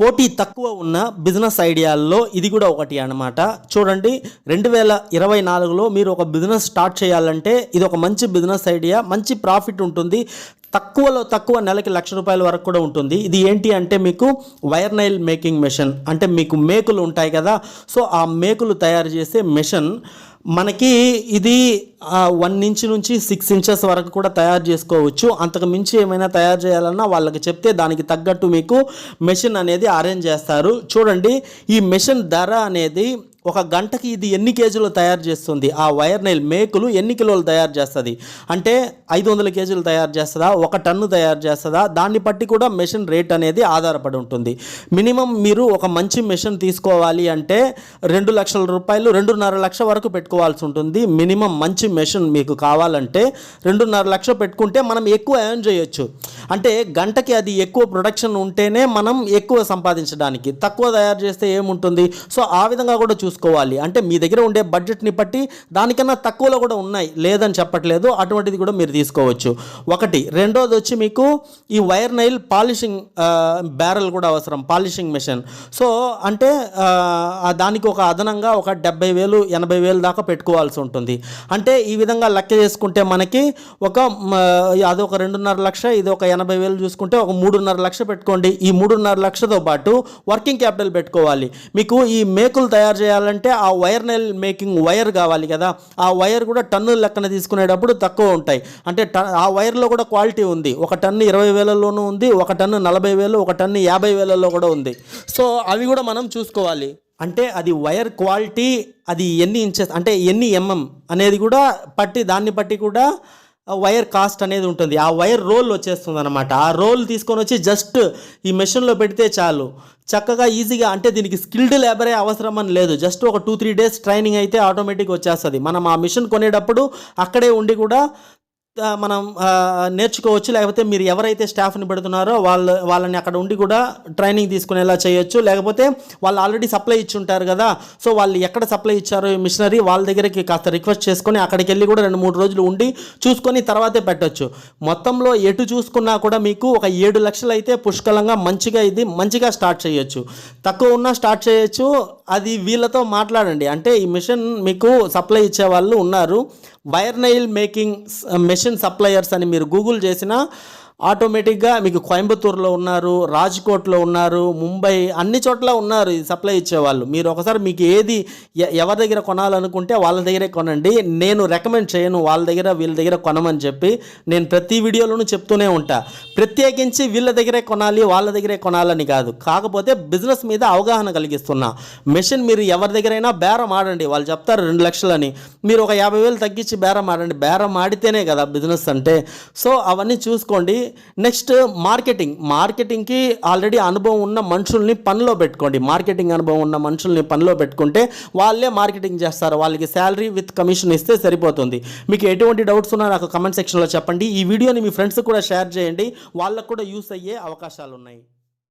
పోటీ తక్కువ ఉన్న బిజినెస్ ఐడియాల్లో ఇది కూడా ఒకటి అన్నమాట. చూడండి రెండు వేల ఇరవై నాలుగులో మీరు ఒక బిజినెస్ స్టార్ట్ చేయాలంటే ఇది ఒక మంచి బిజినెస్ ఐడియా మంచి ప్రాఫిట్ ఉంటుంది. తక్కువలో తక్కువ నెలకి లక్ష రూపాయల వరకు కూడా ఉంటుంది. ఇది ఏంటి అంటే మీకు వైర్ నైల్ మేకింగ్ మెషిన్ అంటే మీకు మేకులు ఉంటాయి కదా సో ఆ మేకులు తయారు చేసే మెషిన్ మనకి ఇది వన్ ఇంచ్ నుంచి సిక్స్ ఇంచెస్ వరకు కూడా తయారు చేసుకోవచ్చు. అంతకు మించి ఏమైనా తయారు చేయాలన్నా వాళ్ళకి చెప్తే దానికి తగ్గట్టు మీకు మెషిన్ అనేది అరేంజ్ చేస్తారు. చూడండి ఈ మెషిన్ ధర అనేది ఒక గంటకి ఇది ఎన్ని కేజీలు తయారు చేస్తుంది? ఆ వైర్ నైల్ మేకులు ఎన్ని కిలోలు తయారు చేస్తుంది? అంటే ఐదు వందల కేజీలు తయారు చేస్తుందా? ఒక టన్ను తయారు చేస్తుందా? దాన్ని బట్టి కూడా మెషిన్ రేట్ అనేది ఆధారపడి ఉంటుంది. మినిమం మీరు ఒక మంచి మెషిన్ తీసుకోవాలి అంటే రెండు లక్షల రూపాయలు రెండున్నర లక్ష వరకు పెట్టుకోవాల్సి ఉంటుంది. మినిమం మంచి మెషిన్ మీకు కావాలంటే రెండున్నర లక్ష పెట్టుకుంటే మనం ఎక్కువ ఎర్న్ చేయొచ్చు. అంటే గంటకి అది ఎక్కువ ప్రొడక్షన్ ఉంటేనే మనం ఎక్కువ సంపాదించడానికి. తక్కువ తయారు చేస్తే ఏముంటుంది? సో ఆ విధంగా కూడా చూసుకోవాలి. అంటే మీ దగ్గర ఉండే బడ్జెట్ని బట్టి దానికన్నా తక్కువలో కూడా ఉన్నాయి. లేదని చెప్పట్లేదు. అటువంటిది కూడా మీరు తీసుకోవచ్చు. ఒకటి. రెండోది వచ్చి మీకు ఈ వైర్ నైల్ పాలిషింగ్ బ్యారల్ కూడా అవసరం. Polishing machine. సో అంటే దానికి ఒక అదనంగా ఒక డెబ్బై వేలు ఎనభై వేలు దాకా పెట్టుకోవాల్సి ఉంటుంది. అంటే ఈ విధంగా లెక్క చేసుకుంటే మనకి ఒక అదొక అది ఒక రెండున్నర లక్ష ఇది ఒక ఎనభై వేలు చూసుకుంటే ఒక మూడున్నర లక్ష పెట్టుకోండి. ఈ మూడున్నర లక్షతో పాటు వర్కింగ్ క్యాపిటల్ పెట్టుకోవాలి. మీకు ఈ మేకులు తయారు చేయాలి. చేయాలంటే ఆ వైర్ నెల్ మేకింగ్ వైర్ కావాలి కదా. ఆ వైర్ కూడా టన్నుల లెక్కన తీసుకునేటప్పుడు తక్కువ ఉంటాయి. అంటే ట- ఆ వైర్లో కూడా క్వాలిటీ ఉంది. ఒక టన్ను ఇరవై వేలలోనూ ఉంది ఒక టన్ను నలభై వేలు ఒక టన్ను యాభై వేలలో కూడా ఉంది. సో అవి కూడా మనం చూసుకోవాలి. అంటే అది వైర్ క్వాలిటీ అది ఎన్ని ఇంచెస్ అంటే ఎన్ని ఎంఎం అనేది కూడా పట్టి దాన్ని బట్టి కూడా వైర్ కాస్ట్ అనేది ఉంటుంది. ఆ వైర్ రోల్ వచ్చేస్తుంది అనమాట ఆ రోల్ తీసుకొని వచ్చి జస్ట్ ఈ మెషిన్లో పెడితే చాలు. చక్కగా ఈజీగా అంటే దీనికి స్కిల్డ్ లేబరే అవసరం అని లేదు. జస్ట్ ఒక టూ త్రీ డేస్ ట్రైనింగ్ అయితే ఆటోమేటిక్ వచ్చేస్తుంది. మనం ఆ మిషన్ కొనేటప్పుడు అక్కడే ఉండి కూడా మనం నేర్చుకోవచ్చు. లేకపోతే మీరు ఎవరైతే స్టాఫ్ని పెడుతున్నారో వాళ్ళ వాళ్ళని అక్కడ ఉండి కూడా ట్రైనింగ్ తీసుకునేలా చేయొచ్చు. లేకపోతే వాళ్ళు ఆల్రెడీ సప్లై ఇచ్చి ఉంటారు కదా. సో వాళ్ళు ఎక్కడ సప్లై ఇచ్చారో ఈ మిషనరీ వాళ్ళ దగ్గరికి కాస్త రిక్వెస్ట్ చేసుకొని అక్కడికి వెళ్ళి కూడా రెండు మూడు రోజులు ఉండి చూసుకొని తర్వాతే పెట్టొచ్చు. మొత్తంలో ఎటు చూసుకున్నా కూడా మీకు ఒక ఏడు లక్షలు అయితే పుష్కలంగా మంచిగా ఇది మంచిగా స్టార్ట్ చేయొచ్చు. తక్కువ ఉన్నా స్టార్ట్ చేయొచ్చు. అది వీళ్ళతో మాట్లాడండి. అంటే ఈ మిషన్ మీకు సప్లై ఇచ్చే వాళ్ళు ఉన్నారు. Wire nail making machine suppliers అని మీరు గూగుల్ చేసినా ఆటోమేటిక్గా మీకు కోయంబత్తూరులో ఉన్నారు రాజ్కోట్లో ఉన్నారు ముంబై అన్ని చోట్ల ఉన్నారు ఈ సప్లై ఇచ్చేవాళ్ళు. మీరు ఒకసారి మీకు ఏది ఎవరి దగ్గర కొనాలనుకుంటే వాళ్ళ దగ్గరే కొనండి. నేను రికమెండ్ చేయను వాళ్ళ దగ్గర వీళ్ళ దగ్గర కొనమని చెప్పి నేను ప్రతి వీడియోలోనూ చెప్తూనే ఉంటా. ప్రత్యేకించి వీళ్ళ దగ్గరే కొనాలి వాళ్ళ దగ్గరే కొనాలని కాదు. కాకపోతే బిజినెస్ మీద అవగాహన కలిగిస్తున్నా. మెషిన్ మీరు ఎవరి దగ్గరైనా బేరం ఆడండి. వాళ్ళు చెప్తారు రెండు లక్షలని. మీరు ఒక యాభై వేలు తగ్గించి బేరం ఆడండి. బేరం ఆడితేనే కదా బిజినెస్ అంటే. సో అవన్నీ చూసుకోండి. Next marketing. మార్కెటింగ్కి ఆల్రెడీ అనుభవం ఉన్న మనుషుల్ని పనిలో పెట్టుకోండి. మార్కెటింగ్ అనుభవం ఉన్న మనుషుల్ని పనిలో పెట్టుకుంటే వాళ్ళే మార్కెటింగ్ చేస్తారు. వాళ్ళకి శాలరీ విత్ కమిషన్ ఇస్తే సరిపోతుంది. మీకు ఎటువంటి డౌట్స్ ఉన్నా నాకు కమెంట్ సెక్షన్లో చెప్పండి. ఈ వీడియోని మీ ఫ్రెండ్స్ కూడా షేర్ చేయండి. వాళ్ళకు కూడా యూస్ అయ్యే అవకాశాలు ఉన్నాయి